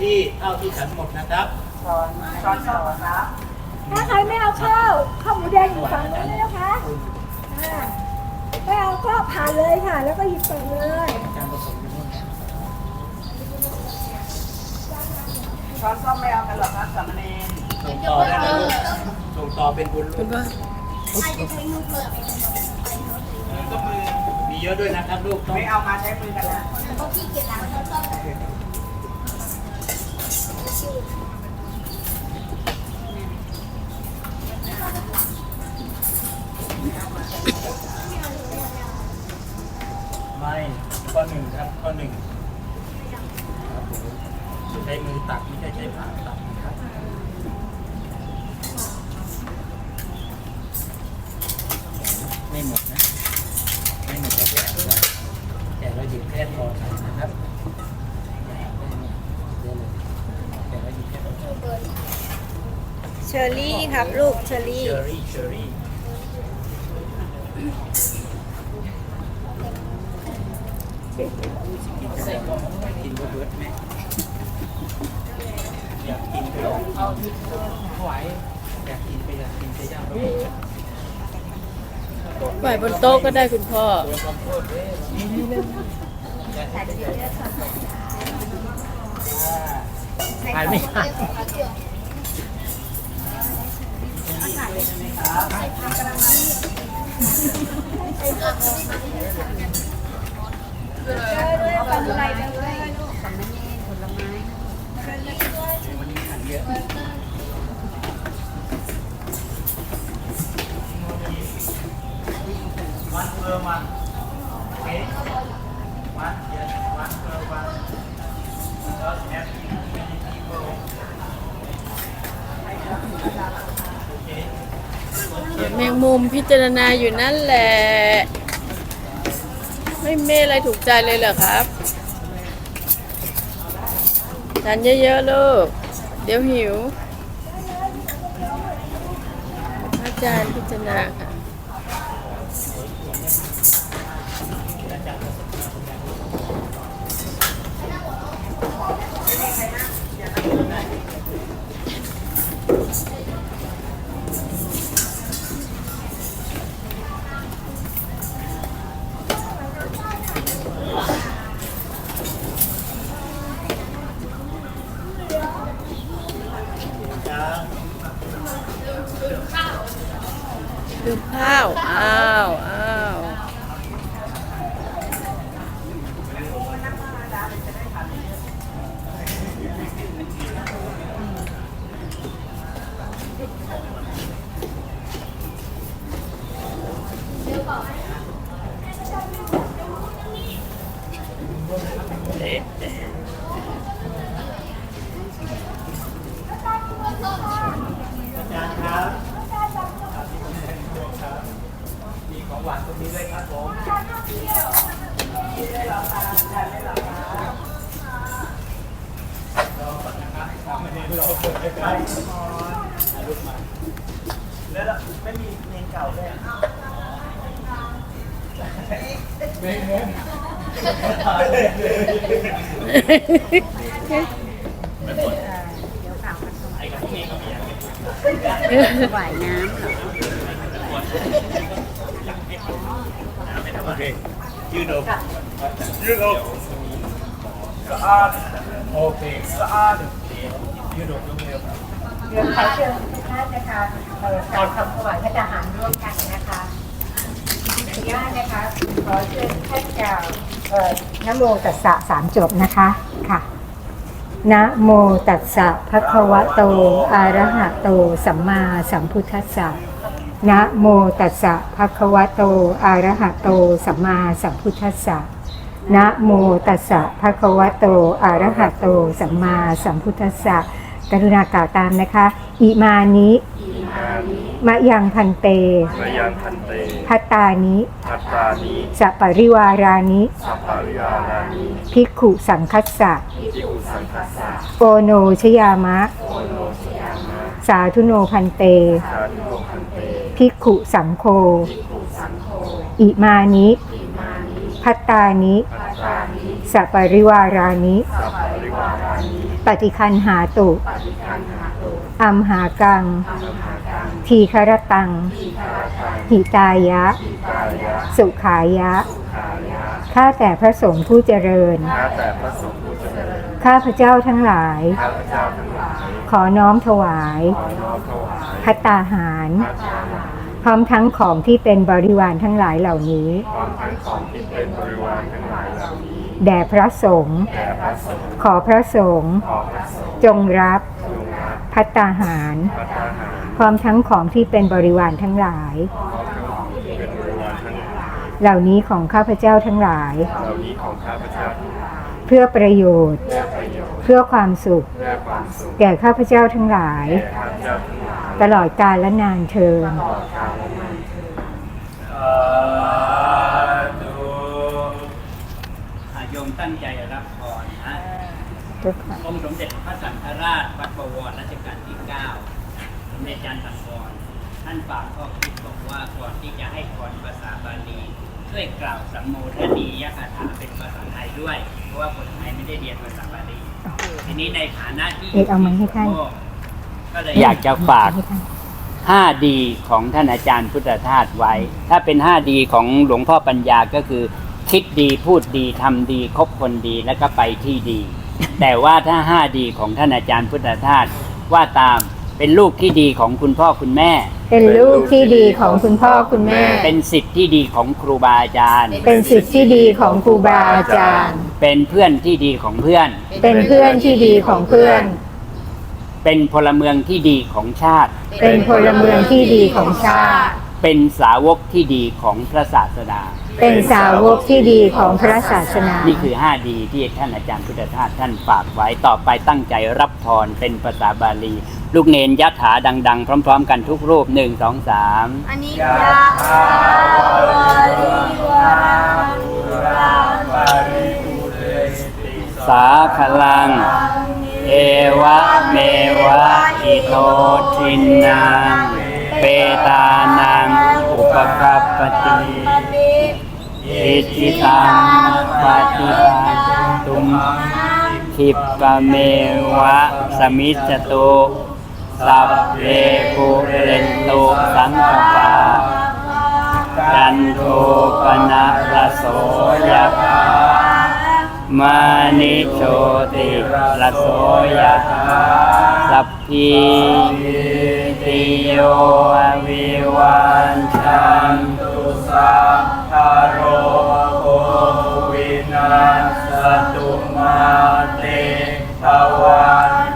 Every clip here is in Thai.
ที่เท่าที่ฉันหมดนะครับ ช้อนช้อนสองครับถ้าใครไม่เอาข้าวข้าวหมูแดงอยู่ฝั่งนู้นเลยนะคะอ่าไม่เอาก็ผ่านเลยค่ะ แล้วก็หยิบฝั่งเลยการผสมอยู่นู่นนะช้อนส้อมไม่เอากันหรอครับสามเณรส่งต่อได้นะลูกส่งต่อเป็นบุญลูคุกณว่าก็มือมีเยอะด้วยนะครับลูกต้องไม่เอามาใช้มือกันนะ ไม่ข้อหนึ่งครับข้อหนึ่งครับผมใช้มือตักไม่ใช่ใช้ผ่าตักนะครับไม่หมดนะ ไม่หมดแกะไว้แกะแล้วหยิบแค่พอใส่นะครับแกะได้เลยเดี๋ยวเลยแกะแล้วหยิบแค่พอใส่ เชอรี่ครับลูกเชอรี่ เชอรี่เชอรี่กินใส่ก็กินก็เบิร์ดแม่อยากกินก็เอาที่ไหวอยากกินไปอยากกินไปย่างไปไหวบนโต๊ะก็ได้คุณพ่อตัวคำพูดเลยนี่นี่เลยถ่ายไม่ทัน วันนี้หันเยอะวันเพื่อมันโอเมุมพิจารณาอยู่นั่นแหละ ไม่เมอะไรถูกใจเลยเหรอครับทานเยอะๆลูก เดี๋ยวหิวอาจารย์พิจารณาค่ะจ้า อาจารย์ครับ มีของหวานตรงนี้ด้วยครับผมรอก่อนนะครับทำไม่ได้รอเปิดใกล้ๆถ่ายรูปมาแล้วไม่มีเพลงเก่าด้วยไม่เงินไอ้กับพ ว่างนี้ไหวน้ำเหรอโอเคยืดอกยืดอกสะอาดโอเคสะอาดยืดอกยกเร็วครับเดี๋ยวขอเชิญทุกท่านนะคะเอ่อการทำถวายพระทหารร่วมกันนะคะอนุญาตนะคะขอเชิญท่านกล่าว นะโมตัสสะสามจบนะคะค่ะนะโมตัสสะภะคะวะโตอะระหะโตสัมมาสัมพุทธัสสะนะโมตัสสะภะคะวะโตอะระหะโตสัมมาสัมพุทธัสสะนะโมตัสสะภะคะวะโตอะระหะโตสัมมาสัมพุทธัสสะกรุณากล่าวตามนะคะ อิมานิมะยังพันเตมยังพันเตพัตตานิ พัตตานิสัปริวารานิสัพพาริยานานิภิกขุสังคัสสะทิอุสังคัสสะโอโนชยามะ สาธุโนพันเตสาธุโลคันเตภิกขุสังโฆอิมานิพัตตานิพัตตานิสัปริวารานิสัพพาริวานานิปฏิคันหาตุอัมหากัง ทีครตังหิตายะ สุขายะข้าแต่พระสงฆ์ผู้เจริญข้าแต่พระสงฆ์ผู้เจริญ ข้าพระเจ้าทั้งหลายข้าพเจ้าทั้งหลายขอน้อมถวายขอน้อมถวายพัตตาหารพระทหารพร้อมทั้งของที่เป็นบริวารทั้งหลายเหล่านี้พร้อมทั้งของที่เป็นบริวารทั้งหลายเหล่านี้ แด่พระสงฆ์แด่พระสงฆ์ขอพระสงฆ์ขอพระสงฆ์ จงรับจงรับพัตตาหารพระทหาร พร้อมทั้งของที่เป็นบริวารทั้งหลาย เหล่านี้ของข้าพเจ้าทั้งหลาย เหล่านี้ของข้าพเจ้าทั้งหลาย เพื่อประโยชน์ เพื่อประโยชน์ เพื่อความสุข เพื่อความสุข แก่ข้าพเจ้าทั้งหลาย แก่ข้าพเจ้าทั้งหลาย ตลอดกาลและนานเทินอะโยมตั้งใจรับพรนะองค์สมเด็จพระสังฆราชวัดบวรรัชกาลที่ 9 สมเด็จจันทร์สังวร ท่านฝากข้อคิดบอกว่าก่อนที่จะให้พรภาษาบาลีช่วยกล่าวสัมโมทนียคาถาเป็นภาษาไทยด้วย เพราะว่าคนไทยไม่ได้เรียนภาษาบาลีทีนี้ในฐานะที่เอกเอามาให้ท่านก็เลยอยากจะฝากห้าดีของท่านอาจารย์พุทธทาสไว้ ถ้าเป็นห้าดีของหลวงพ่อปัญญาก็คือ คิดดีพูดดีทำดีคบคนดีแล้วก็ไปที่ดี แต่ว่าถ้าห้าดีของท่านอาจารย์พุทธทาสว่าตามเป็นลูกที่ดีของคุณพ่อคุณแม่ เป็นลูกที่ดีของคุณพ่อคุณแม่ เป็นสิทธิ์ที่ดีของครูบาอาจารย์ เป็นสิทธิ์ที่ดีของครูบาอาจารย์ เป็นเพื่อนที่ดีของเพื่อน เป็นเพื่อนที่ดีของเพื่อน เป็นพลเมืองที่ดีของชาติ เป็นพลเมืองที่ดีของชาติ เป็นสาวกที่ดีของพระศาสดา เป็นสาวกที่ดีของพระศาสนา นี่คือ5ดีที่ท่านอาจารย์พุทธทาสท่านฝากไว้ต่อไปตั้งใจรับพรเป็นภาษาบาลี ลูกเนนยัถาดัง ๆ พร้อม ๆ กันทุกรูปหนึ่งสองสามอันนี้ยาคาวาริวาราปุราสาคลัง เอวะเมวะอิโตทินังเปตานังอุปกัปปติอิจิตังปฏิปัตุมขิปเมวะสมิจจตุ สัพเพปุเรนตุสังกปาจันโทปนะระโสยถามานิโชติระโสยถาสัพพีติโยวิวันชันตุสัพพโรโควินาสตุมาเตภวันวัน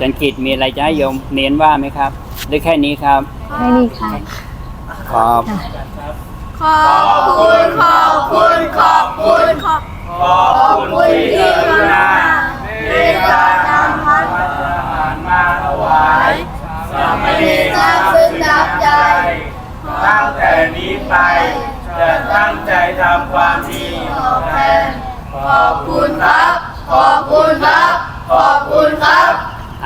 จันกิจมีอะไรจะให้โยมเน้นว่าไหมครับหรือแค่นี้ครับให้นี่ค่ะ ขอบขอบคุณขอบคุณขอบคุณขอบขอบคุณที่กรุณาเมตตานำพัฒอาหารมาถวายสามเณรทราบซึ้งน้ำใจตั้งแต่นี้ไปจะตั้งใจทำความดีตอบแทนขอบคุณครับ ขอบคุณครับ ขอบคุณครับ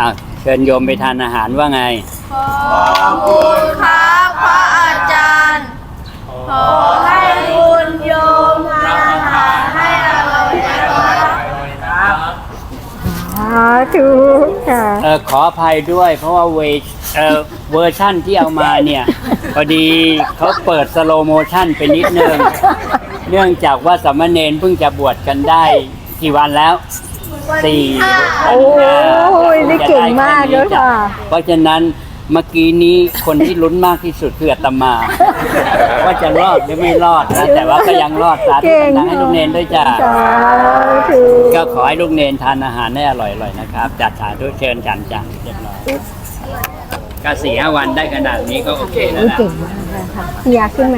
อะเชิญโยมไปทานอาหารว่าไง ขอบคุณครับพระอาจารย์ ขอให้คุณโยมทานอาหารให้อร่อยนะครับสาธุค่ะเออขออภัยด้วยเพราะว่าเวเออเวอร์ชั่นที่เอามาเนี่ย พอดีเขาเปิดสโลโมชั่นไปนิดนึง เนื่องจากว่าสามเณรเพิ่งจะบวชกันได้กี่วันแล้ว สี่โอ้ยนี่เก่งมากเลยค่ะ เพราะฉะนั้นเมื่อกี้นี้คนที่ลุ้นมากที่สุดคืออาตมา ว่าจะรอดหรือไม่รอดนะแต่ว่าก็ยังรอดสาธุเก่งดังให้ลูกเนนด้วยจ้าสาธุก็ขอให้ลูกเนนทานอาหารให้อร่อยๆนะครับจัดสาธุเชิญฉันจ้ะเรียบร้อยก็สี่ห้าวันได้ขนาดนี้ก็โอเคแล้วนี่นะเก่งมากเลยค่ะอยากขึ้นไหม